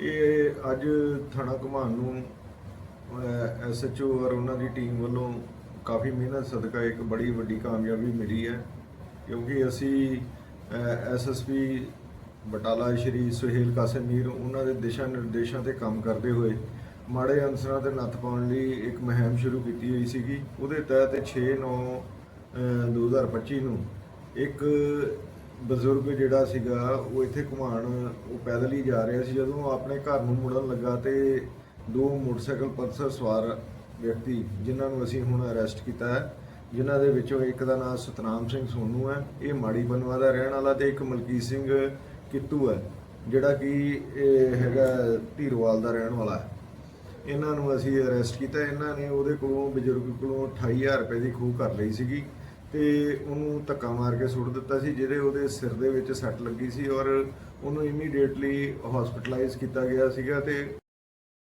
ਇਹ ਅੱਜ ਥਾਣਾ ਘੁਮਾਣ ਨੂੰ ਐਸਐਚਓ ਔਰ ਉਹਨਾਂ ਦੀ ਟੀਮ ਵੱਲੋਂ ਕਾਫੀ ਮਿਹਨਤ, ਸਦਕਾ ਇੱਕ ਬੜੀ ਵੱਡੀ ਕਾਮਯਾਬੀ ਮਿਲੀ ਹੈ। ਕਿਉਂਕਿ ਅਸੀਂ ਐਸਐਸਪੀ ਬਟਾਲਾ ਸ਼੍ਰੀ ਸੁਹੇਲ ਕਾਸਿਮੀਰ ਉਹਨਾਂ ਦੇ ਦਿਸ਼ਾ ਨਿਰਦੇਸ਼ਾਂ ਤੇ ਕੰਮ ਕਰਦੇ ਹੋਏ ਮਾੜੇ ਅਨਸਰਾਂ ਤੇ ਨੱਥ ਪਾਉਣ ਲਈ ਇੱਕ ਮੁਹਿੰਮ ਸ਼ੁਰੂ ਕੀਤੀ ਹੋਈ ਸੀਗੀ। ਉਹਦੇ ਤਹਿਤ 6/9 2025 ਨੂੰ ਇੱਕ ਬਜ਼ੁਰਗ ਜਿਹੜਾ ਸੀਗਾ, ਉਹ ਇੱਥੇ ਘੁਮਾਣ, ਉਹ ਪੈਦਲ ਹੀ ਜਾ ਰਿਹਾ ਸੀ। ਜਦੋਂ ਆਪਣੇ ਘਰ ਨੂੰ ਮੁੜਨ ਲੱਗਾ ਤੇ ਦੋ ਮੋਟਰਸਾਈਕਲ ਪਲਸਰ ਸਵਾਰ ਵਿਅਕਤੀ, ਜਿਨ੍ਹਾਂ ਨੂੰ ਅਸੀਂ ਹੁਣ ਅਰੈਸਟ ਕੀਤਾ ਹੈ, ਜਿਨ੍ਹਾਂ ਦੇ ਵਿੱਚੋਂ ਇੱਕ ਦਾ ਨਾਮ ਸਤਨਾਮ ਸਿੰਘ ਸੋਨੂ ਹੈ, ਇਹ ਮਾੜੀ ਬਨਵਾ ਦਾ ਰਹਿਣ ਵਾਲਾ ਤੇ ਇੱਕ ਮਲਕੀਤ ਸਿੰਘ ਕਿੱਤੂ ਹੈ, ਜਿਹੜਾ ਕਿ ਇਹ ਹੈਗਾ ਧੀਰਵਾਲ ਦਾ ਰਹਿਣ ਵਾਲਾ ਹੈ। ਇਹਨਾਂ ਨੂੰ ਅਸੀਂ ਅਰੈਸਟ ਕੀਤਾ। ਇਹਨਾਂ ਨੇ ਉਹਦੇ ਕੋਲੋਂ ਬਜ਼ੁਰਗ ਕੋਲੋਂ 28000 ਰੁਪਏ ਦੀ ਖੂਹ ਕਰ ਲਈ ਸੀਗੀ। ਤੇ ਉਹਨੂੰ ਧੱਕਾ ਮਾਰ ਕੇ ਸੁੱਟ ਦਿੱਤਾ ਸੀ ਜਿਹਦੇ ਉਹਦੇ ਸਿਰ ਦੇ ਵਿੱਚ ਸੱਟ ਲੱਗੀ ਸੀ ਔਰ ਉਹਨੂੰ ਇਮੀਡੀਏਟਲੀ ਹਸਪੀਟਲਾਈਜ਼ ਕੀਤਾ ਗਿਆ ਸੀਗਾ ਤੇ